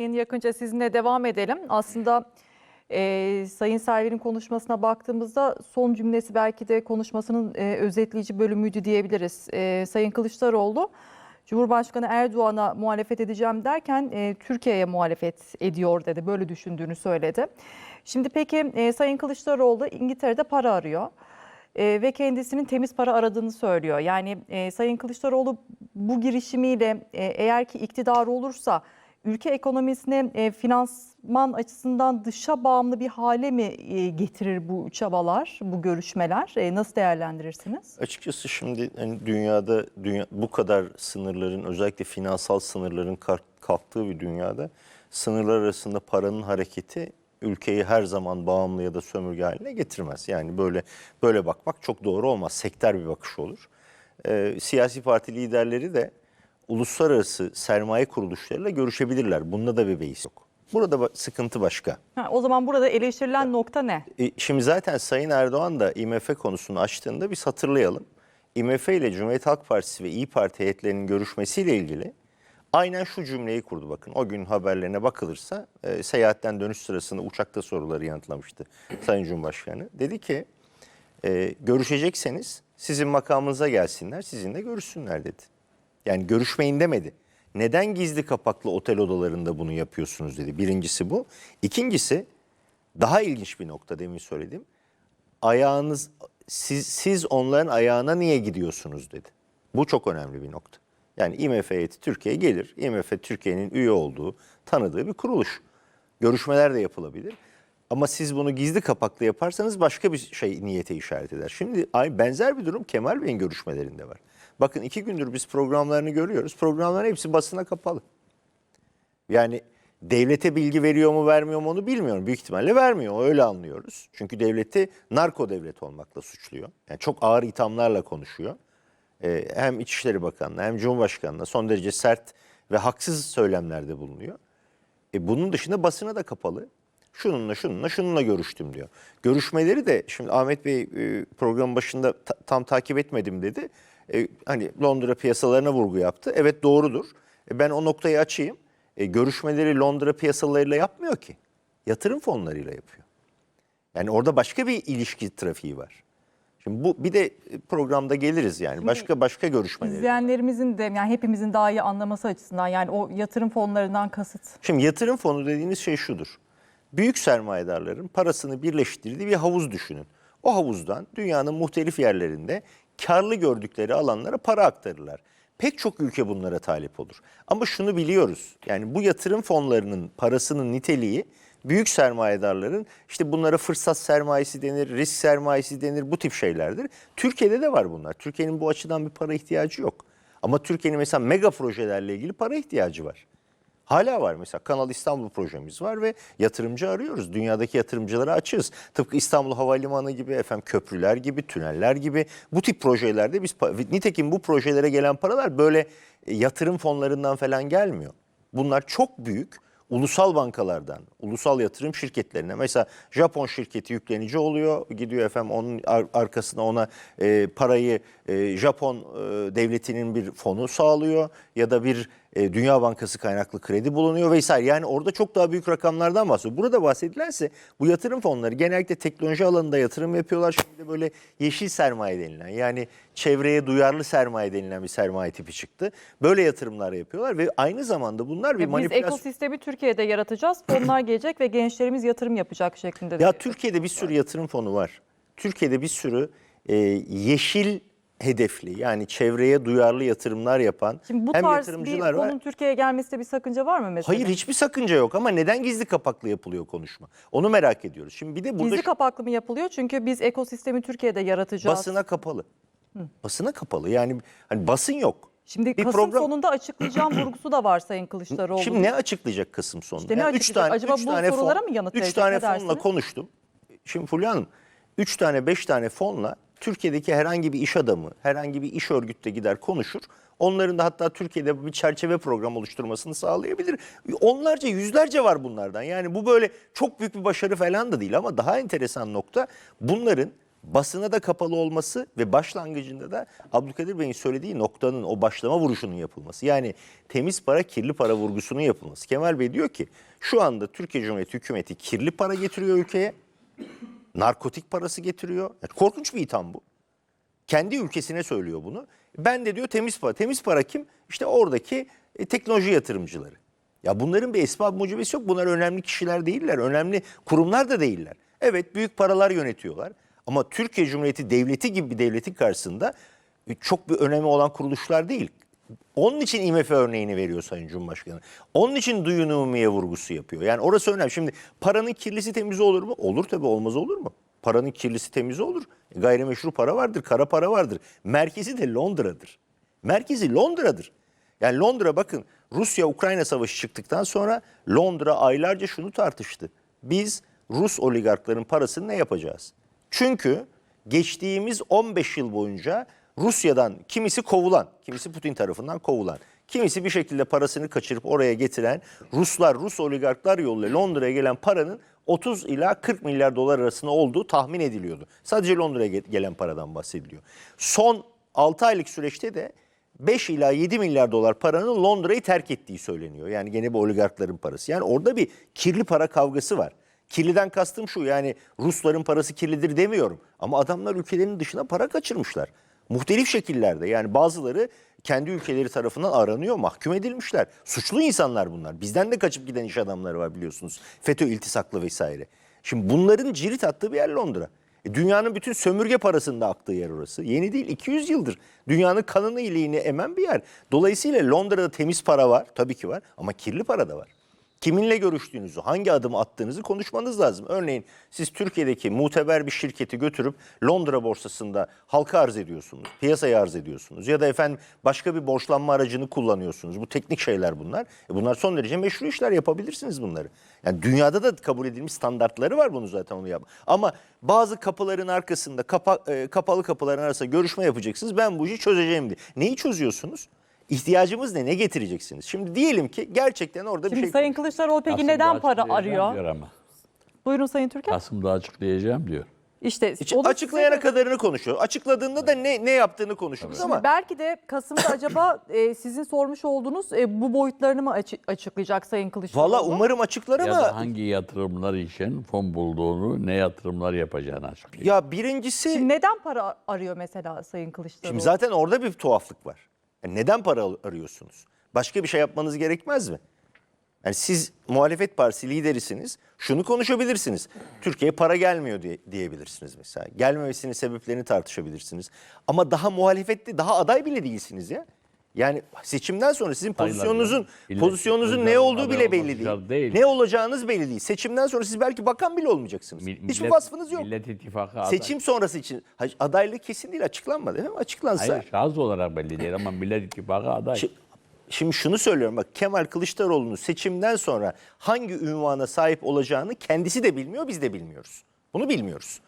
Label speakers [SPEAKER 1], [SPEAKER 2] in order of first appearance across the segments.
[SPEAKER 1] Sayın Yakınca sizinle devam edelim. Aslında e, Sayın Server'in konuşmasına baktığımızda son cümlesi belki de konuşmasının e, özetleyici bölümüydü diyebiliriz. E, Sayın Kılıçdaroğlu Cumhurbaşkanı Erdoğan'a muhalefet edeceğim derken e, Türkiye'ye muhalefet ediyor dedi. Böyle düşündüğünü söyledi. Şimdi peki e, Sayın Kılıçdaroğlu İngiltere'de para arıyor. E, ve kendisinin temiz para aradığını söylüyor. Yani e, Sayın Kılıçdaroğlu bu girişimiyle e, eğer ki iktidar olursa ülke ekonomisine e, finansman açısından dışa bağımlı bir hale mi e, getirir bu çabalar, bu görüşmeler? E, nasıl değerlendirirsiniz?
[SPEAKER 2] Açıkçası şimdi hani dünyada dünya, bu kadar sınırların özellikle finansal sınırların kalk- kalktığı bir dünyada sınırlar arasında paranın hareketi ülkeyi her zaman bağımlı ya da sömürge haline getirmez. Yani böyle böyle bakmak çok doğru olmaz. Sektör bir bakış olur. Ee, siyasi parti liderleri de uluslararası sermaye kuruluşlarıyla görüşebilirler. Bunda da bir beis yok. Burada sıkıntı başka.
[SPEAKER 1] Ha, o zaman burada eleştirilen nokta ne?
[SPEAKER 2] E, Şimdi zaten Sayın Erdoğan da IMF konusunu açtığında biz hatırlayalım. IMF ile Cumhuriyet Halk Partisi ve İyi Parti heyetlerinin görüşmesiyle ilgili aynen şu cümleyi kurdu bakın. O gün haberlerine bakılırsa e, seyahatten dönüş sırasında uçakta soruları yanıtlamıştı Sayın Cumhurbaşkanı. Dedi ki e, görüşecekseniz sizin makamınıza gelsinler sizinle görüşsünler dedi. Yani görüşmeyin demedi. Neden gizli kapaklı otel odalarında bunu yapıyorsunuz dedi. Birincisi bu. İkincisi daha ilginç bir nokta demin söyledim. Ayağınız siz, siz onların ayağına niye gidiyorsunuz dedi. Bu çok önemli bir nokta. Yani IMF heyeti Türkiye'ye gelir. IMF Türkiye'nin üye olduğu, tanıdığı bir kuruluş. Görüşmeler de yapılabilir. Ama siz bunu gizli kapaklı yaparsanız başka bir şey niyete işaret eder. Şimdi benzer bir durum Kemal Bey'in görüşmelerinde var. Bakın iki gündür biz programlarını görüyoruz. Programların hepsi basına kapalı. Yani devlete bilgi veriyor mu vermiyor mu onu bilmiyorum. Büyük ihtimalle vermiyor. Öyle anlıyoruz. Çünkü devleti narko devlet olmakla suçluyor. Yani çok ağır ithamlarla konuşuyor. Ee, hem İçişleri Bakanı'na hem Cumhurbaşkanı'na son derece sert ve haksız söylemlerde bulunuyor. E bunun dışında basına da kapalı. Şununla şununla şununla görüştüm diyor. Görüşmeleri de şimdi Ahmet Bey e, programın başında ta- tam takip etmedim dedi. E, hani Londra piyasalarına vurgu yaptı. Evet doğrudur. E, ben o noktayı açayım. E, görüşmeleri Londra piyasalarıyla yapmıyor ki. Yatırım fonlarıyla yapıyor. Yani orada başka bir ilişki trafiği var. Şimdi bu bir de programda geliriz yani. Başka başka görüşmeleri.
[SPEAKER 1] İzleyenlerimizin de yani hepimizin daha iyi anlaması açısından yani o yatırım fonlarından kasıt.
[SPEAKER 2] Şimdi yatırım fonu dediğiniz şey şudur. Büyük sermayedarların parasını birleştirdiği bir havuz düşünün. O havuzdan dünyanın muhtelif yerlerinde karlı gördükleri alanlara para aktarırlar. Pek çok ülke bunlara talip olur. Ama şunu biliyoruz. Yani bu yatırım fonlarının parasının niteliği büyük sermayedarların işte bunlara fırsat sermayesi denir, risk sermayesi denir bu tip şeylerdir. Türkiye'de de var bunlar. Türkiye'nin bu açıdan bir para ihtiyacı yok. Ama Türkiye'nin mesela mega projelerle ilgili para ihtiyacı var. Hala var mesela Kanal İstanbul projemiz var ve yatırımcı arıyoruz. Dünyadaki yatırımcılara açığız. Tıpkı İstanbul Havalimanı gibi, efendim köprüler gibi, tüneller gibi bu tip projelerde biz nitekim bu projelere gelen paralar böyle e, yatırım fonlarından falan gelmiyor. Bunlar çok büyük ulusal bankalardan, ulusal yatırım şirketlerine mesela Japon şirketi yüklenici oluyor. Gidiyor efendim onun ar- arkasına ona e, parayı e, Japon e, devletinin bir fonu sağlıyor ya da bir e, Dünya Bankası kaynaklı kredi bulunuyor vesaire. Yani orada çok daha büyük rakamlardan bahsediyor. Burada bahsedilense bu yatırım fonları genellikle teknoloji alanında yatırım yapıyorlar. Şimdi böyle yeşil sermaye denilen yani çevreye duyarlı sermaye denilen bir sermaye tipi çıktı. Böyle yatırımlar yapıyorlar ve aynı zamanda bunlar bir
[SPEAKER 1] Biz
[SPEAKER 2] manipülasyon.
[SPEAKER 1] ekosistemi Türkiye'de yaratacağız. Fonlar gelecek ve gençlerimiz yatırım yapacak şeklinde. de-
[SPEAKER 2] Ya Türkiye'de bir sürü yatırım fonu var. Türkiye'de bir sürü e, yeşil hedefli yani çevreye duyarlı yatırımlar yapan
[SPEAKER 1] Şimdi bu
[SPEAKER 2] hem
[SPEAKER 1] tarz bir
[SPEAKER 2] yatırımcılar var.
[SPEAKER 1] fonun Türkiye'ye gelmesinde bir sakınca var mı mesela?
[SPEAKER 2] Hayır hiçbir sakınca yok ama neden gizli kapaklı yapılıyor konuşma? Onu merak ediyoruz. Şimdi bir de burada
[SPEAKER 1] Gizli
[SPEAKER 2] şu-
[SPEAKER 1] kapaklı mı yapılıyor? Çünkü biz ekosistemi Türkiye'de yaratacağız.
[SPEAKER 2] basına kapalı. Basına kapalı. Yani hani basın yok.
[SPEAKER 1] Şimdi
[SPEAKER 2] bir
[SPEAKER 1] Kasım
[SPEAKER 2] program-
[SPEAKER 1] sonunda açıklayacağım vurgusu da var Sayın Kılıçdaroğlu.
[SPEAKER 2] Şimdi ne açıklayacak Kasım sonunda?
[SPEAKER 1] İşte ne
[SPEAKER 2] üç
[SPEAKER 1] açıklayacak? Acaba bu sorulara mı yanıt
[SPEAKER 2] Üç
[SPEAKER 1] verecek?
[SPEAKER 2] tane
[SPEAKER 1] Ne
[SPEAKER 2] fonla
[SPEAKER 1] dersiniz?
[SPEAKER 2] konuştum. Şimdi Fulya Hanım, üç tane beş tane fonla Türkiye'deki herhangi bir iş adamı, herhangi bir iş örgütte gider konuşur. Onların da hatta Türkiye'de bir çerçeve program oluşturmasını sağlayabilir. Onlarca, yüzlerce var bunlardan. Yani bu böyle çok büyük bir başarı falan da değil ama daha enteresan nokta bunların basına da kapalı olması ve başlangıcında da Abdülkadir Bey'in söylediği noktanın o başlama vuruşunun yapılması. Yani temiz para kirli para vurgusunun yapılması. Kemal Bey diyor ki şu anda Türkiye Cumhuriyeti hükümeti kirli para getiriyor ülkeye. Narkotik parası getiriyor. Yani korkunç bir itham bu. Kendi ülkesine söylüyor bunu. Ben de diyor temiz para. Temiz para kim? İşte oradaki e, teknoloji yatırımcıları. Ya bunların bir esbab mucibesi yok. Bunlar önemli kişiler değiller. Önemli kurumlar da değiller. Evet büyük paralar yönetiyorlar. Ama Türkiye Cumhuriyeti devleti gibi bir devletin karşısında e, çok bir önemi olan kuruluşlar değil. Onun için IMF örneğini veriyor Sayın Cumhurbaşkanı. Onun için duyun umumiye vurgusu yapıyor. Yani orası önemli. Şimdi paranın kirlisi temiz olur mu? Olur tabii olmaz olur mu? Paranın kirlisi temiz olur. Gayrimeşru para vardır, kara para vardır. Merkezi de Londra'dır. Merkezi Londra'dır. Yani Londra bakın Rusya-Ukrayna savaşı çıktıktan sonra Londra aylarca şunu tartıştı. Biz Rus oligarkların parasını ne yapacağız? Çünkü geçtiğimiz 15 yıl boyunca Rusya'dan kimisi kovulan, kimisi Putin tarafından kovulan, kimisi bir şekilde parasını kaçırıp oraya getiren Ruslar, Rus oligarklar yoluyla Londra'ya gelen paranın 30 ila 40 milyar dolar arasında olduğu tahmin ediliyordu. Sadece Londra'ya ge- gelen paradan bahsediliyor. Son 6 aylık süreçte de 5 ila 7 milyar dolar paranın Londra'yı terk ettiği söyleniyor. Yani gene bu oligarkların parası. Yani orada bir kirli para kavgası var. Kirliden kastım şu yani Rusların parası kirlidir demiyorum. Ama adamlar ülkelerinin dışına para kaçırmışlar. Muhtelif şekillerde yani bazıları kendi ülkeleri tarafından aranıyor, mahkum edilmişler. Suçlu insanlar bunlar. Bizden de kaçıp giden iş adamları var biliyorsunuz. FETÖ iltisaklı vesaire. Şimdi bunların cirit attığı bir yer Londra. E, dünyanın bütün sömürge parasında aktığı yer orası. Yeni değil 200 yıldır. Dünyanın kanını iliğini emen bir yer. Dolayısıyla Londra'da temiz para var. Tabii ki var ama kirli para da var. Kiminle görüştüğünüzü, hangi adım attığınızı konuşmanız lazım. Örneğin siz Türkiye'deki muteber bir şirketi götürüp Londra borsasında halka arz ediyorsunuz, piyasaya arz ediyorsunuz ya da efendim başka bir borçlanma aracını kullanıyorsunuz. Bu teknik şeyler bunlar. E bunlar son derece meşru işler yapabilirsiniz bunları. Yani dünyada da kabul edilmiş standartları var bunu zaten onu yap. Ama bazı kapıların arkasında kapa, e, kapalı kapıların arasında görüşme yapacaksınız. Ben bu işi çözeceğim diye. Neyi çözüyorsunuz? İhtiyacımız ne? Ne getireceksiniz? Şimdi diyelim ki gerçekten orada bir
[SPEAKER 1] Şimdi
[SPEAKER 2] şey...
[SPEAKER 1] Sayın Kılıçdaroğlu peki
[SPEAKER 3] Kasım'da
[SPEAKER 1] neden para arıyor?
[SPEAKER 3] Diyor ama.
[SPEAKER 1] Buyurun Sayın Türker.
[SPEAKER 3] Kasım'da açıklayacağım diyor.
[SPEAKER 1] İşte onu
[SPEAKER 2] açıklayana
[SPEAKER 1] size-
[SPEAKER 2] kadarını konuşuyor. Açıkladığında da ne ne yaptığını konuşuyoruz ama
[SPEAKER 1] Belki de Kasım'da acaba e, sizin sormuş olduğunuz e, bu boyutlarını mı açı- açıklayacak Sayın Kılıçdaroğlu?
[SPEAKER 2] valla umarım açıklar
[SPEAKER 3] Ya
[SPEAKER 2] ama
[SPEAKER 3] da hangi yatırımlar için fon bulduğunu, ne yatırımlar yapacağını açıklıyor.
[SPEAKER 2] ya birincisi
[SPEAKER 1] Şimdi neden para arıyor mesela Sayın Kılıçdaroğlu?
[SPEAKER 2] şimdi zaten orada bir tuhaflık var. Neden para arıyorsunuz? Başka bir şey yapmanız gerekmez mi? Yani siz muhalefet partisi liderisiniz. Şunu konuşabilirsiniz. Türkiye'ye para gelmiyor diye, diyebilirsiniz mesela. Gelmemesinin sebeplerini tartışabilirsiniz. Ama daha muhalefette daha aday bile değilsiniz ya. Yani seçimden sonra sizin pozisyonunuzun
[SPEAKER 3] yani.
[SPEAKER 2] Pozisyonunuzun ne olduğu bile belli değil.
[SPEAKER 3] değil.
[SPEAKER 2] Ne olacağınız belli değil. Seçimden sonra siz belki bakan bile olmayacaksınız.
[SPEAKER 3] Mi-
[SPEAKER 2] Hiçbir
[SPEAKER 3] millet-
[SPEAKER 2] vasfınız yok.
[SPEAKER 3] Millet İttifakı aday.
[SPEAKER 2] Seçim sonrası için adaylık kesin değil açıklanmadı değil mi? Açıklansa.
[SPEAKER 3] Hayır şahıs olarak belli değil ama Millet İttifakı aday.
[SPEAKER 2] Şi- Şimdi şunu söylüyorum bak Kemal Kılıçdaroğlu'nun seçimden sonra hangi ünvana sahip olacağını kendisi de bilmiyor biz de bilmiyoruz. Bunu bilmiyoruz.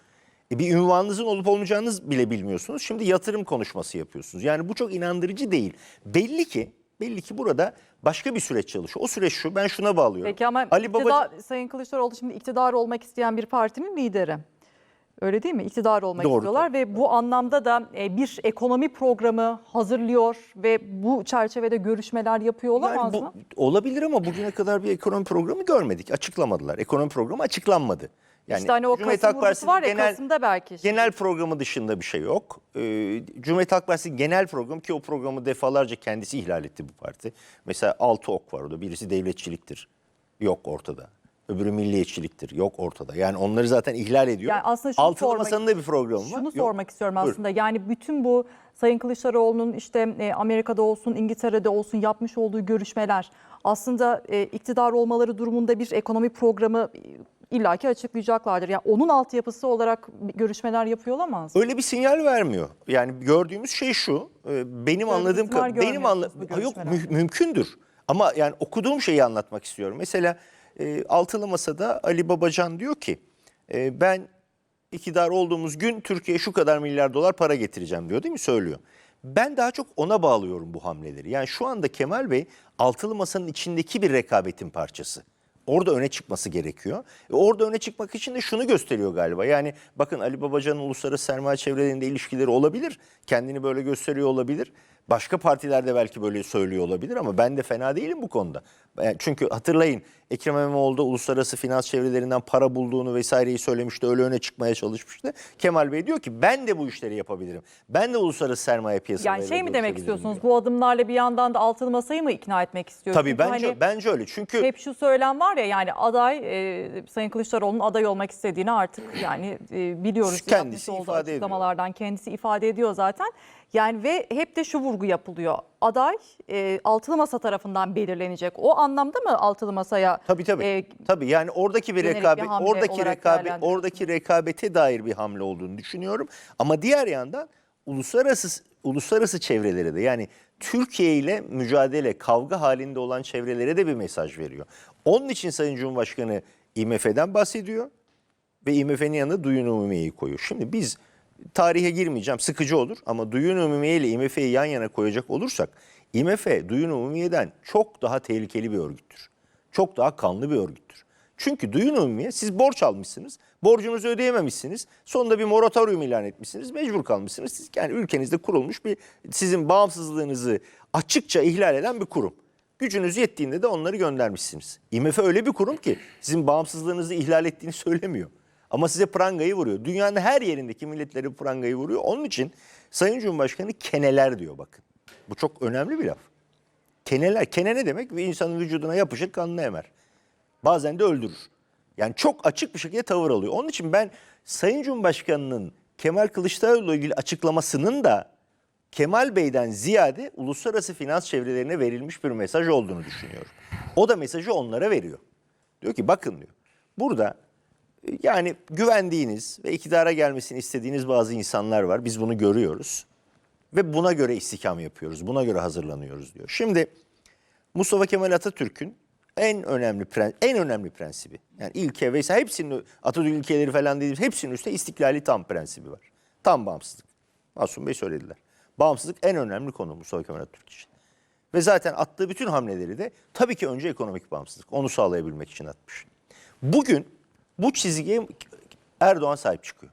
[SPEAKER 2] E bir ünvanınızın olup olmayacağınız bile bilmiyorsunuz. Şimdi yatırım konuşması yapıyorsunuz. Yani bu çok inandırıcı değil. Belli ki belli ki burada başka bir süreç çalışıyor. O süreç şu ben şuna bağlıyorum.
[SPEAKER 1] Peki ama
[SPEAKER 2] Ali
[SPEAKER 1] iktidar,
[SPEAKER 2] Babacan
[SPEAKER 1] Sayın Kılıçdaroğlu şimdi iktidar olmak isteyen bir partinin lideri. Öyle değil mi? İktidar olmak
[SPEAKER 2] Doğru.
[SPEAKER 1] istiyorlar ve bu anlamda da e, bir ekonomi programı hazırlıyor ve bu çerçevede görüşmeler yapıyor olamaz
[SPEAKER 2] Yani bu,
[SPEAKER 1] mı?
[SPEAKER 2] olabilir ama bugüne kadar bir ekonomi programı görmedik. Açıklamadılar. Ekonomi programı açıklanmadı. Yani
[SPEAKER 1] işte hani o
[SPEAKER 2] Cumhuriyet
[SPEAKER 1] Kasım
[SPEAKER 2] Halk Partisi'nin
[SPEAKER 1] var ya
[SPEAKER 2] genel-
[SPEAKER 1] Kasım'da belki. işte.
[SPEAKER 2] Genel programı dışında bir şey yok. Ee, Cumhuriyet Halk Partisi genel program ki o programı defalarca kendisi ihlal etti bu parti. Mesela altı ok var orada. Birisi devletçiliktir. Yok ortada. Öbürü milliyetçiliktir. Yok ortada. Yani onları zaten ihlal ediyor.
[SPEAKER 1] Yani aslında şunu
[SPEAKER 2] Altılı
[SPEAKER 1] sormak-
[SPEAKER 2] Masa'nın da bir programı var.
[SPEAKER 1] Şunu
[SPEAKER 2] Yok.
[SPEAKER 1] sormak istiyorum
[SPEAKER 2] Buyurun.
[SPEAKER 1] aslında. Yani bütün bu Sayın Kılıçdaroğlu'nun işte e, Amerika'da olsun, İngiltere'de olsun yapmış olduğu görüşmeler aslında e, iktidar olmaları durumunda bir ekonomi programı illaki açıklayacaklardır. Yani onun altyapısı olarak görüşmeler yapıyor olamaz.
[SPEAKER 2] Öyle bir sinyal vermiyor. Yani gördüğümüz şey şu. e, Benim anladığım
[SPEAKER 1] ihtimal
[SPEAKER 2] kadar benim anla yok mü- mümkündür. Ama yani okuduğum şeyi anlatmak istiyorum. Mesela e, Altılı Masa'da Ali Babacan diyor ki e, ben iktidar olduğumuz gün Türkiye'ye şu kadar milyar dolar para getireceğim diyor değil mi? Söylüyor. Ben daha çok ona bağlıyorum bu hamleleri. Yani şu anda Kemal Bey Altılı Masa'nın içindeki bir rekabetin parçası. Orada öne çıkması gerekiyor. E orada öne çıkmak için de şunu gösteriyor galiba. Yani bakın Ali Babacan'ın uluslararası sermaye çevrelerinde ilişkileri olabilir. Kendini böyle gösteriyor olabilir. Başka partiler de belki böyle söylüyor olabilir ama ben de fena değilim bu konuda. E, Çünkü hatırlayın Ekrem İmamoğlu da uluslararası finans çevrelerinden para bulduğunu vesaireyi söylemişti. Öyle öne çıkmaya çalışmıştı. Kemal Bey diyor ki ben de bu işleri yapabilirim. Ben de uluslararası sermaye piyasalarıyla
[SPEAKER 1] Yani şey mi demek istiyorsunuz?
[SPEAKER 2] diyor.
[SPEAKER 1] Bu adımlarla bir yandan da altılı masayı mı ikna etmek istiyorsunuz?
[SPEAKER 2] Tabii bence
[SPEAKER 1] Hani
[SPEAKER 2] bence öyle. Çünkü
[SPEAKER 1] hep şu söylem var ya yani aday e, Sayın Kılıçdaroğlu'nun aday olmak istediğini artık yani e, biliyoruz.
[SPEAKER 2] Kendisi ifade ediyor.
[SPEAKER 1] kendisi ifade ediyor zaten. Yani ve hep de şu vurgu yapılıyor. Aday e, altılı masa tarafından belirlenecek. O anlamda mı altılı masaya
[SPEAKER 2] Tabii tabii.
[SPEAKER 1] e,
[SPEAKER 2] tabii yani oradaki bir
[SPEAKER 1] bir
[SPEAKER 2] rekabet
[SPEAKER 1] hamle
[SPEAKER 2] oradaki rekabet oradaki rekabete dair bir hamle olduğunu düşünüyorum. Ama diğer yandan uluslararası uluslararası çevrelere de yani Türkiye ile mücadele, kavga halinde olan çevrelere de bir mesaj veriyor. Onun için Sayın Cumhurbaşkanı IMF'den bahsediyor ve IMF'nin yanına duyun umumiyeyi koyuyor. Şimdi biz tarihe girmeyeceğim sıkıcı olur ama duyun umumiye ile IMF'yi yan yana koyacak olursak IMF duyun umumiyeden çok daha tehlikeli bir örgüttür. Çok daha kanlı bir örgüttür. Çünkü duyun umumiye siz borç almışsınız, borcunuzu ödeyememişsiniz, sonunda bir moratorium ilan etmişsiniz, mecbur kalmışsınız. Siz yani ülkenizde kurulmuş bir sizin bağımsızlığınızı açıkça ihlal eden bir kurum. Gücünüz yettiğinde de onları göndermişsiniz. IMF öyle bir kurum ki sizin bağımsızlığınızı ihlal ettiğini söylemiyor. Ama size prangayı vuruyor. Dünyanın her yerindeki milletleri prangayı vuruyor. Onun için Sayın Cumhurbaşkanı keneler diyor bakın. Bu çok önemli bir laf. Keneler. Kene ne demek? Bir insanın vücuduna yapışır kanını emer. Bazen de öldürür. Yani çok açık bir şekilde tavır alıyor. Onun için ben Sayın Cumhurbaşkanı'nın Kemal Kılıçdaroğlu'yla ilgili açıklamasının da Kemal Bey'den ziyade uluslararası finans çevrelerine verilmiş bir mesaj olduğunu düşünüyorum. O da mesajı onlara veriyor. Diyor ki bakın diyor. Burada yani güvendiğiniz ve iktidara gelmesini istediğiniz bazı insanlar var. Biz bunu görüyoruz. Ve buna göre istikam yapıyoruz. Buna göre hazırlanıyoruz diyor. Şimdi Mustafa Kemal Atatürk'ün en önemli en önemli prensibi. Yani ilke vesaire hepsinin Atatürk ilkeleri falan dediğimiz hepsinin üstünde istiklali tam prensibi var. Tam bağımsızlık. Masum Bey söylediler. Bağımsızlık en önemli konu Mustafa Kemal Atatürk için. Ve zaten attığı bütün hamleleri de tabii ki önce ekonomik bağımsızlık. Onu sağlayabilmek için atmış. Bugün bu çizgiye Erdoğan sahip çıkıyor.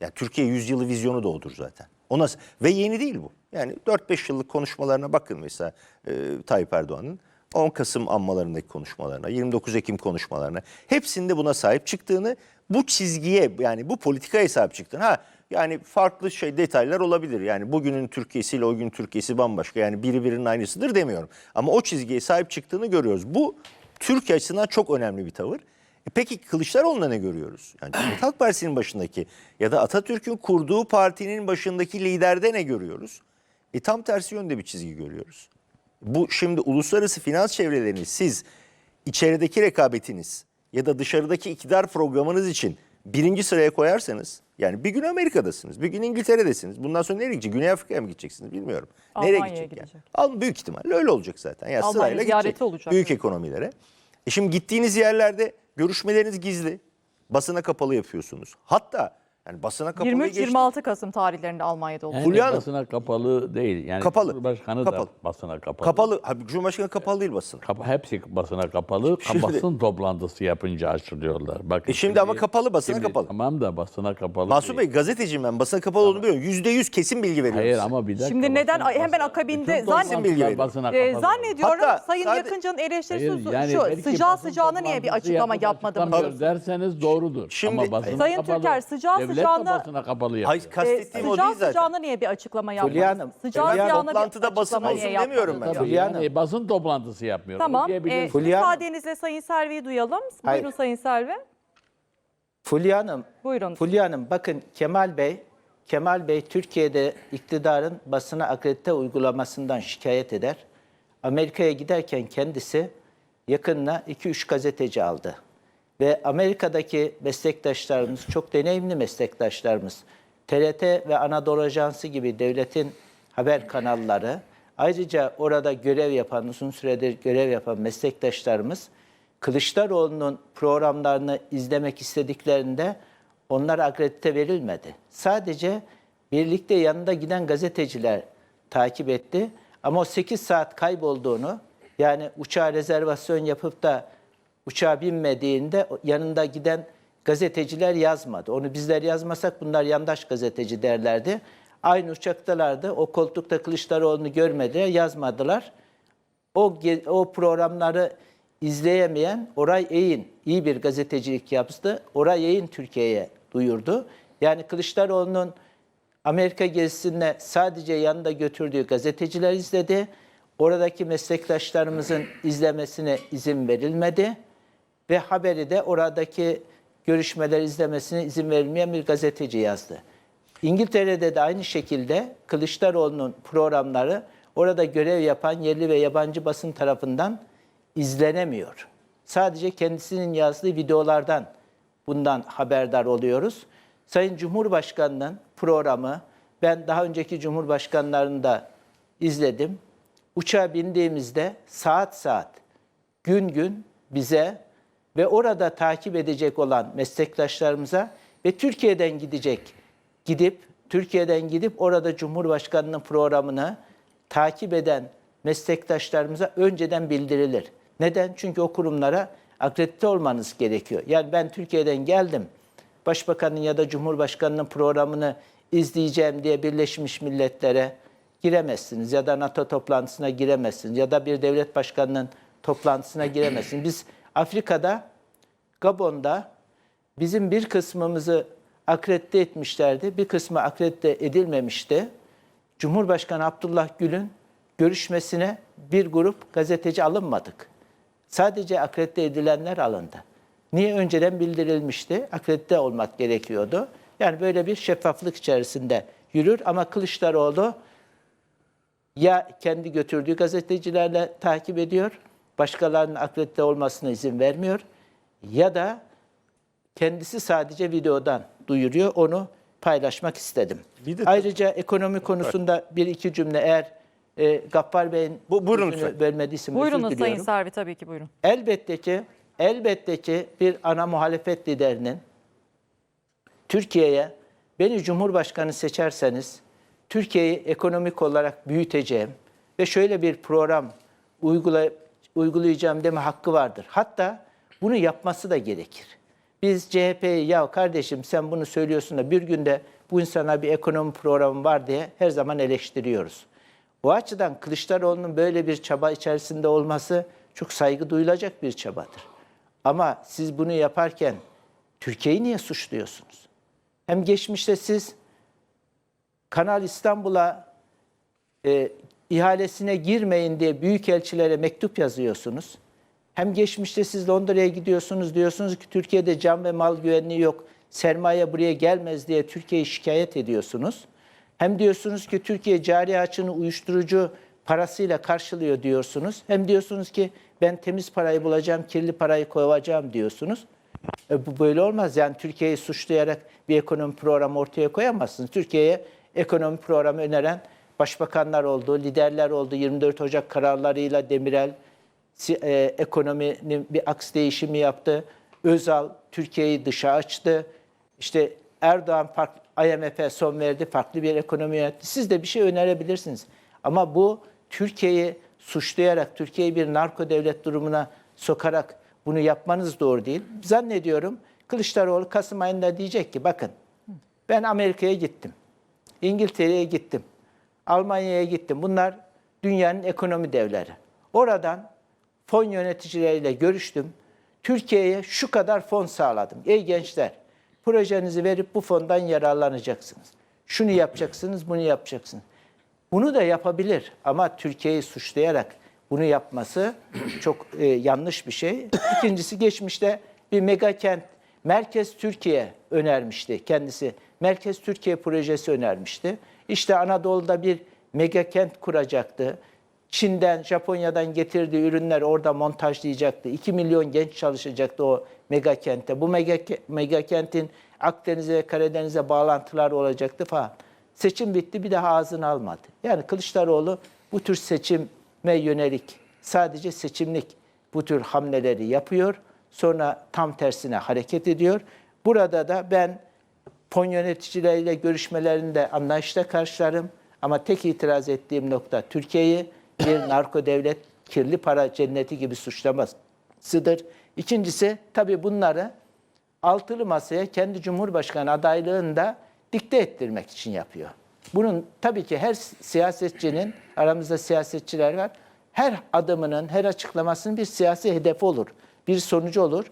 [SPEAKER 2] Yani Türkiye yüzyılı vizyonu da odur zaten. Ona, ve yeni değil bu. Yani 4-5 yıllık konuşmalarına bakın mesela e, Tayyip Erdoğan'ın. 10 Kasım anmalarındaki konuşmalarına, 29 Ekim konuşmalarına hepsinde buna sahip çıktığını, bu çizgiye yani bu politikaya sahip çıktığını. Ha yani farklı şey detaylar olabilir. Yani bugünün Türkiye'siyle o gün Türkiye'si bambaşka. Yani biri birinin aynısıdır demiyorum. Ama o çizgiye sahip çıktığını görüyoruz. Bu Türkiye açısından çok önemli bir tavır. E peki Kılıçdaroğlu'nda ne görüyoruz? Yani Cumhuriyet Halk Partisi'nin başındaki ya da Atatürk'ün kurduğu partinin başındaki liderde ne görüyoruz? E tam tersi yönde bir çizgi görüyoruz. Bu şimdi uluslararası finans çevrelerini siz içerideki rekabetiniz ya da dışarıdaki iktidar programınız için birinci sıraya koyarsanız yani bir gün Amerika'dasınız, bir gün İngiltere'desiniz. Bundan sonra nereye gideceksiniz? Güney Afrika'ya mı gideceksiniz bilmiyorum. nereye
[SPEAKER 1] Almanya'ya
[SPEAKER 2] gidecek, yani?
[SPEAKER 1] gidecek.
[SPEAKER 2] Al büyük ihtimalle öyle olacak zaten. Yani
[SPEAKER 1] Almanya
[SPEAKER 2] sırayla gidecek.
[SPEAKER 1] olacak.
[SPEAKER 2] Büyük ekonomilere. E şimdi gittiğiniz yerlerde görüşmeleriniz gizli. Basına kapalı yapıyorsunuz. Hatta yani basına kapalı
[SPEAKER 1] 23-26 Kasım tarihlerinde Almanya'da olacak.
[SPEAKER 3] Yani basına kapalı değil. Yani
[SPEAKER 2] Kapalı.
[SPEAKER 3] Cumhurbaşkanı
[SPEAKER 2] Kapalı.
[SPEAKER 3] da basına kapalı.
[SPEAKER 2] Kapalı. Abi, Cumhurbaşkanı kapalı değil basına.
[SPEAKER 3] Kapa- hepsi basına kapalı.
[SPEAKER 2] Şimdi-
[SPEAKER 3] basın toplantısı yapınca açılıyorlar. Bakın
[SPEAKER 2] E şimdi ama kapalı, basına kapalı.
[SPEAKER 3] Tamam da basına kapalı.
[SPEAKER 2] Masum
[SPEAKER 3] değil.
[SPEAKER 2] Bey gazeteciyim ben. Basına kapalı olduğunu biliyorum. Yüzde yüz kesin bilgi veriyorum
[SPEAKER 3] Hayır
[SPEAKER 2] size.
[SPEAKER 3] ama bir dakika.
[SPEAKER 1] Şimdi neden
[SPEAKER 3] basın-
[SPEAKER 1] hemen
[SPEAKER 3] basın-
[SPEAKER 1] akabinde
[SPEAKER 3] bütün toplantılar
[SPEAKER 2] bilgi
[SPEAKER 3] basına
[SPEAKER 1] Ee,
[SPEAKER 3] kapalı.
[SPEAKER 1] zannediyorum
[SPEAKER 2] Hatta
[SPEAKER 1] Sayın
[SPEAKER 2] sade-
[SPEAKER 1] Yakıncan'ın eleştirisi
[SPEAKER 3] Hayır,
[SPEAKER 1] şu,
[SPEAKER 3] yani
[SPEAKER 1] şu
[SPEAKER 3] belki
[SPEAKER 1] sıcağı
[SPEAKER 3] basın
[SPEAKER 1] sıcağına niye bir
[SPEAKER 3] toplantısı
[SPEAKER 1] açıklama
[SPEAKER 3] yapıp
[SPEAKER 1] yapmadınız?
[SPEAKER 3] açıklamıyor derseniz doğrudur.
[SPEAKER 2] Şimdi-
[SPEAKER 3] Ama basına
[SPEAKER 1] Sayın
[SPEAKER 3] kapalı.
[SPEAKER 1] Türker, sıcağı
[SPEAKER 3] Devlet de
[SPEAKER 1] sıcağına-
[SPEAKER 3] basına kapalı yapıyor.
[SPEAKER 2] Hayır
[SPEAKER 1] Ee,
[SPEAKER 2] kastettiğim o
[SPEAKER 1] sıcağı
[SPEAKER 2] değil zaten.
[SPEAKER 1] sıcağına niye bir açıklama yapmadınız?
[SPEAKER 4] Fulya Hanım,
[SPEAKER 1] Sıcağı
[SPEAKER 4] Fulya Hanım,
[SPEAKER 2] toplantıda basın olsun demiyorum ben.
[SPEAKER 3] Tabii
[SPEAKER 4] Fulya
[SPEAKER 3] yani
[SPEAKER 4] Hanım.
[SPEAKER 3] basın toplantısı yapmıyor.
[SPEAKER 1] Tamam. E, müsaadenizle Sayın Selvi'yi duyalım.
[SPEAKER 4] Hayır.
[SPEAKER 1] Buyurun Sayın Selvi.
[SPEAKER 4] Fulya Hanım,
[SPEAKER 1] Buyurun.
[SPEAKER 4] Fulya Hanım bakın Kemal Bey, Kemal Bey Türkiye'de iktidarın basına akredite uygulamasından şikayet eder. Amerika'ya giderken kendisi yakınına 2-3 gazeteci aldı. Ve Amerika'daki meslektaşlarımız, çok deneyimli meslektaşlarımız, TRT ve Anadolu Ajansı gibi devletin haber kanalları, ayrıca orada görev yapan, uzun süredir görev yapan meslektaşlarımız, Kılıçdaroğlu'nun programlarını izlemek istediklerinde onlara akredite verilmedi. Sadece birlikte yanında giden gazeteciler takip etti. Ama o 8 saat kaybolduğunu yani uçağa rezervasyon yapıp da uçağa binmediğinde yanında giden gazeteciler yazmadı. Onu bizler yazmasak bunlar yandaş gazeteci derlerdi. Aynı uçaktalardı. O koltukta Kılıçdaroğlu'nu görmediler, yazmadılar. O, o programları izleyemeyen Oray Eğin iyi bir gazetecilik yaptı. Oray Eğin Türkiye'ye duyurdu. Yani Kılıçdaroğlu'nun Amerika gezisinde sadece yanında götürdüğü gazeteciler izledi. Oradaki meslektaşlarımızın izlemesine izin verilmedi. Ve haberi de oradaki görüşmeler izlemesine izin verilmeyen bir gazeteci yazdı. İngiltere'de de aynı şekilde Kılıçdaroğlu'nun programları orada görev yapan yerli ve yabancı basın tarafından izlenemiyor. Sadece kendisinin yazdığı videolardan bundan haberdar oluyoruz. Sayın Cumhurbaşkanı'nın programı ben daha önceki cumhurbaşkanlarını da izledim. Uçağa bindiğimizde saat saat, gün gün bize ve orada takip edecek olan meslektaşlarımıza ve Türkiye'den gidecek, gidip Türkiye'den gidip orada Cumhurbaşkanı'nın programını takip eden meslektaşlarımıza önceden bildirilir. Neden? Çünkü o kurumlara akredite olmanız gerekiyor. Yani ben Türkiye'den geldim, Başbakanın ya da Cumhurbaşkanının programını izleyeceğim diye Birleşmiş Milletler'e giremezsiniz ya da NATO toplantısına giremezsiniz ya da bir devlet başkanının toplantısına giremezsiniz. Biz Afrika'da, Gabon'da bizim bir kısmımızı akredite etmişlerdi, bir kısmı akredite edilmemişti. Cumhurbaşkanı Abdullah Gül'ün görüşmesine bir grup gazeteci alınmadık. Sadece akredite edilenler alındı. Niye önceden bildirilmişti? Akredite olmak gerekiyordu. Yani böyle bir şeffaflık içerisinde yürür ama Kılıçdaroğlu ya kendi götürdüğü gazetecilerle takip ediyor, başkalarının akredite olmasına izin vermiyor ya da kendisi sadece videodan duyuruyor. Onu paylaşmak istedim.
[SPEAKER 2] Bir de-
[SPEAKER 4] Ayrıca ekonomi konusunda bir iki cümle eğer e, Gaffar Bey'in
[SPEAKER 2] Bu- buyurun
[SPEAKER 4] sözünü
[SPEAKER 2] lütfen.
[SPEAKER 4] vermediysem özür
[SPEAKER 1] Buyurunuz
[SPEAKER 4] diliyorum.
[SPEAKER 1] Sayın Servi tabii ki buyurun.
[SPEAKER 4] Elbette ki, elbette ki bir ana muhalefet liderinin Türkiye'ye beni Cumhurbaşkanı seçerseniz Türkiye'yi ekonomik olarak büyüteceğim ve şöyle bir program uygula, uygulayacağım deme hakkı vardır. Hatta bunu yapması da gerekir. Biz CHP'yi ya kardeşim sen bunu söylüyorsun da bir günde bu insana bir ekonomi programı var diye her zaman eleştiriyoruz. Bu açıdan Kılıçdaroğlu'nun böyle bir çaba içerisinde olması çok saygı duyulacak bir çabadır. Ama siz bunu yaparken Türkiye'yi niye suçluyorsunuz? Hem geçmişte siz Kanal İstanbul'a e, ihalesine girmeyin diye büyükelçilere mektup yazıyorsunuz. Hem geçmişte siz Londra'ya gidiyorsunuz diyorsunuz ki Türkiye'de can ve mal güvenliği yok. Sermaye buraya gelmez diye Türkiye'yi şikayet ediyorsunuz. Hem diyorsunuz ki Türkiye cari açığını uyuşturucu parasıyla karşılıyor diyorsunuz. Hem diyorsunuz ki ben temiz parayı bulacağım, kirli parayı kovacağım diyorsunuz. E, bu böyle olmaz. Yani Türkiye'yi suçlayarak bir ekonomi programı ortaya koyamazsınız. Türkiye'ye ekonomi programı öneren başbakanlar oldu, liderler oldu. 24 Ocak kararlarıyla Demirel e, ekonominin bir aks değişimi yaptı. Özal Türkiye'yi dışa açtı. İşte Erdoğan fark- IMF'e son verdi, farklı bir ekonomi yönetti. Siz de bir şey önerebilirsiniz. Ama bu Türkiye'yi suçlayarak, Türkiye'yi bir narko devlet durumuna sokarak bunu yapmanız doğru değil. Zannediyorum Kılıçdaroğlu Kasım ayında diyecek ki bakın ben Amerika'ya gittim. İngiltere'ye gittim. Almanya'ya gittim. Bunlar dünyanın ekonomi devleri. Oradan fon yöneticileriyle görüştüm. Türkiye'ye şu kadar fon sağladım. Ey gençler, projenizi verip bu fondan yararlanacaksınız. Şunu yapacaksınız, bunu yapacaksınız. Bunu da yapabilir ama Türkiye'yi suçlayarak bunu yapması çok e, yanlış bir şey. İkincisi geçmişte bir mega kent Merkez Türkiye önermişti kendisi. Merkez Türkiye projesi önermişti. İşte Anadolu'da bir mega kent kuracaktı. Çin'den, Japonya'dan getirdiği ürünler orada montajlayacaktı. 2 milyon genç çalışacaktı o mega kentte. Bu mega, mega kentin Akdeniz'e Karadeniz'e bağlantılar olacaktı falan. Seçim bitti bir daha ağzını almadı. Yani Kılıçdaroğlu bu tür seçime yönelik sadece seçimlik bu tür hamleleri yapıyor. Sonra tam tersine hareket ediyor. Burada da ben fon yöneticileriyle görüşmelerinde anlayışla karşılarım. Ama tek itiraz ettiğim nokta Türkiye'yi bir narko devlet, kirli para cenneti gibi suçlamasıdır. İkincisi tabii bunları altılı masaya kendi Cumhurbaşkanı adaylığında dikte ettirmek için yapıyor. Bunun tabii ki her siyasetçinin, aramızda siyasetçiler var, her adımının, her açıklamasının bir siyasi hedefi olur, bir sonucu olur.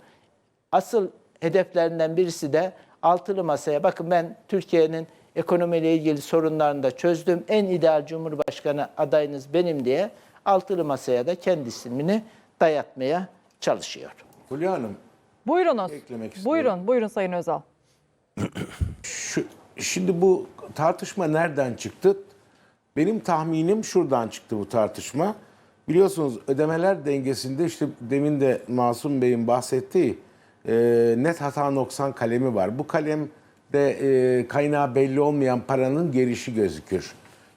[SPEAKER 4] Asıl hedeflerinden birisi de altılı masaya bakın ben Türkiye'nin ekonomiyle ilgili sorunlarını da çözdüm. En ideal Cumhurbaşkanı adayınız benim diye altılı masaya da kendi ismini dayatmaya çalışıyor.
[SPEAKER 5] Fulya Hanım,
[SPEAKER 1] Buyurunuz.
[SPEAKER 5] Eklemek istiyorum.
[SPEAKER 1] Buyurun, buyurun Sayın Özal.
[SPEAKER 5] şu, şimdi bu tartışma nereden çıktı? Benim tahminim şuradan çıktı bu tartışma. Biliyorsunuz ödemeler dengesinde işte demin de Masum Bey'in bahsettiği e, net hata noksan kalemi var. Bu kalemde e, kaynağı belli olmayan paranın gelişi gözükür.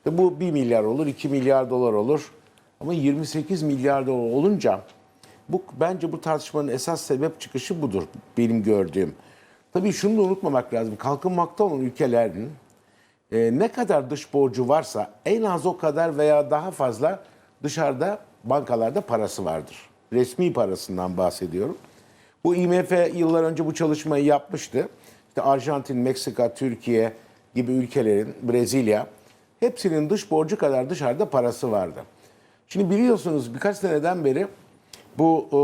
[SPEAKER 5] Ve bu 1 milyar olur, 2 milyar dolar olur. Ama 28 milyar dolar olunca bu bence bu tartışmanın esas sebep çıkışı budur benim gördüğüm. Tabii şunu da unutmamak lazım. Kalkınmakta olan ülkelerin e, ne kadar dış borcu varsa en az o kadar veya daha fazla dışarıda bankalarda parası vardır. Resmi parasından bahsediyorum. Bu IMF yıllar önce bu çalışmayı yapmıştı. İşte Arjantin, Meksika, Türkiye gibi ülkelerin, Brezilya hepsinin dış borcu kadar dışarıda parası vardı. Şimdi biliyorsunuz birkaç seneden beri bu e,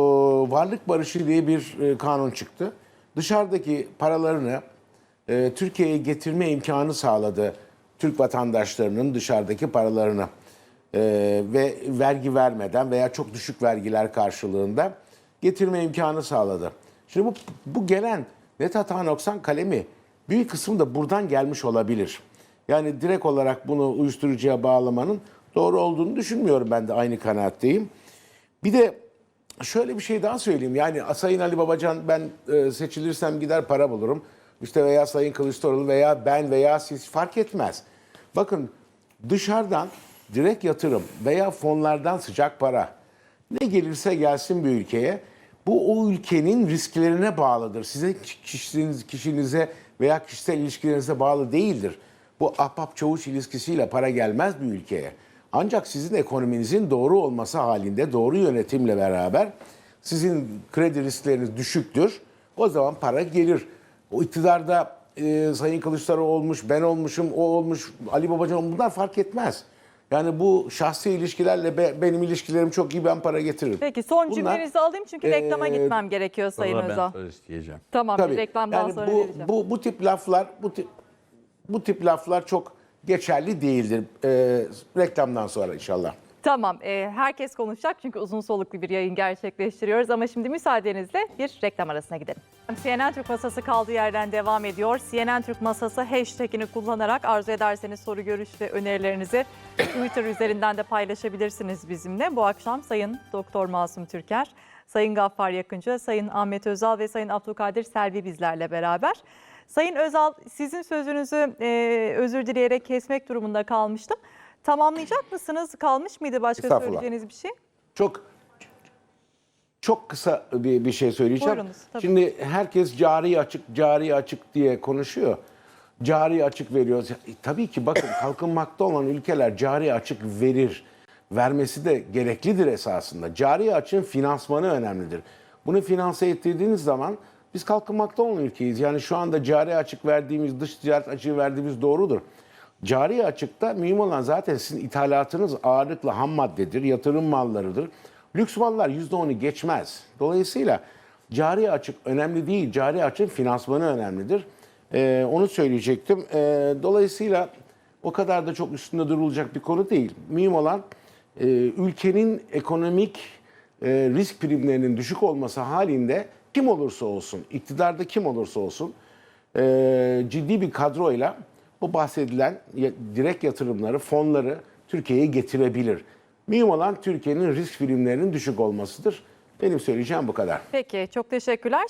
[SPEAKER 5] varlık barışı diye bir e, kanun çıktı. Dışarıdaki paralarını e, Türkiye'ye getirme imkanı sağladı Türk vatandaşlarının dışarıdaki paralarını E, ve vergi vermeden veya çok düşük vergiler karşılığında getirme imkanı sağladı. Şimdi bu, bu gelen net hata noksan kalemi büyük kısmı da buradan gelmiş olabilir. Yani direkt olarak bunu uyuşturucuya bağlamanın doğru olduğunu düşünmüyorum ben de aynı kanaatteyim. Bir de şöyle bir şey daha söyleyeyim. Yani Sayın Ali Babacan ben e, seçilirsem gider para bulurum. İşte veya Sayın Kılıçdaroğlu veya ben veya siz fark etmez. Bakın dışarıdan direkt yatırım veya fonlardan sıcak para ne gelirse gelsin bir ülkeye bu o ülkenin risklerine bağlıdır. Size kişiniz, kişinize veya kişisel ilişkilerinize bağlı değildir. Bu ahbap çavuş ilişkisiyle para gelmez bir ülkeye. Ancak sizin ekonominizin doğru olması halinde doğru yönetimle beraber sizin kredi riskleriniz düşüktür. O zaman para gelir. O iktidarda e, Sayın Kılıçdaroğlu olmuş, ben olmuşum, o olmuş, Ali Babacan bunlar fark etmez. Yani bu şahsi ilişkilerle be- benim ilişkilerim çok iyi ben para getiririm.
[SPEAKER 1] Peki son
[SPEAKER 5] Bunlar,
[SPEAKER 1] cümlenizi alayım çünkü reklama gitmem gerekiyor Sayın
[SPEAKER 3] Sonra
[SPEAKER 1] Özal.
[SPEAKER 3] ben söz isteyeceğim.
[SPEAKER 1] Tamam,
[SPEAKER 5] Tabii.
[SPEAKER 1] bir reklamdan
[SPEAKER 5] yani
[SPEAKER 1] sonra
[SPEAKER 5] bu,
[SPEAKER 1] vereceğim.
[SPEAKER 5] bu bu tip laflar bu tip bu tip laflar çok geçerli değildir. Ee, reklamdan sonra inşallah.
[SPEAKER 1] Tamam, e, herkes konuşacak çünkü uzun soluklu bir yayın gerçekleştiriyoruz ama şimdi müsaadenizle bir reklam arasına gidelim. CNN Türk Masası kaldığı yerden devam ediyor. CNN Türk Masası hashtagini kullanarak arzu ederseniz soru, görüş ve önerilerinizi Twitter üzerinden de paylaşabilirsiniz bizimle. Bu akşam Sayın Doktor Masum Türker, Sayın Gaffar Yakıncı, Sayın Ahmet Özal ve Sayın Abdülkadir Selvi bizlerle beraber. Sayın Özal sizin sözünüzü e, özür dileyerek kesmek durumunda kalmıştım. Tamamlayacak mısınız? Kalmış mıydı başka söyleyeceğiniz bir şey?
[SPEAKER 5] Çok çok kısa bir, bir şey söyleyeceğim.
[SPEAKER 1] Buyurunuz, tabii.
[SPEAKER 5] Şimdi herkes cari açık, cari açık diye konuşuyor. Cari açık veriyoruz. E, tabii ki bakın kalkınmakta olan ülkeler cari açık verir. Vermesi de gereklidir esasında. Cari açığın finansmanı önemlidir. Bunu finanse ettirdiğiniz zaman biz kalkınmakta olan ülkeyiz. Yani şu anda cari açık verdiğimiz, dış ticaret açığı verdiğimiz doğrudur. Cari açıkta mühim olan zaten sizin ithalatınız ağırlıklı ham maddedir, yatırım mallarıdır. Lüks mallar %10'u geçmez. Dolayısıyla cari açık önemli değil, cari açığın finansmanı önemlidir. Ee, onu söyleyecektim. Ee, dolayısıyla o kadar da çok üstünde durulacak bir konu değil. Mühim olan e, ülkenin ekonomik e, risk primlerinin düşük olması halinde kim olursa olsun, iktidarda kim olursa olsun e, ciddi bir kadroyla bu bahsedilen direkt yatırımları, fonları Türkiye'ye getirebilir. Mühim olan Türkiye'nin risk primlerinin düşük olmasıdır. Benim söyleyeceğim bu kadar.
[SPEAKER 1] Peki çok teşekkürler.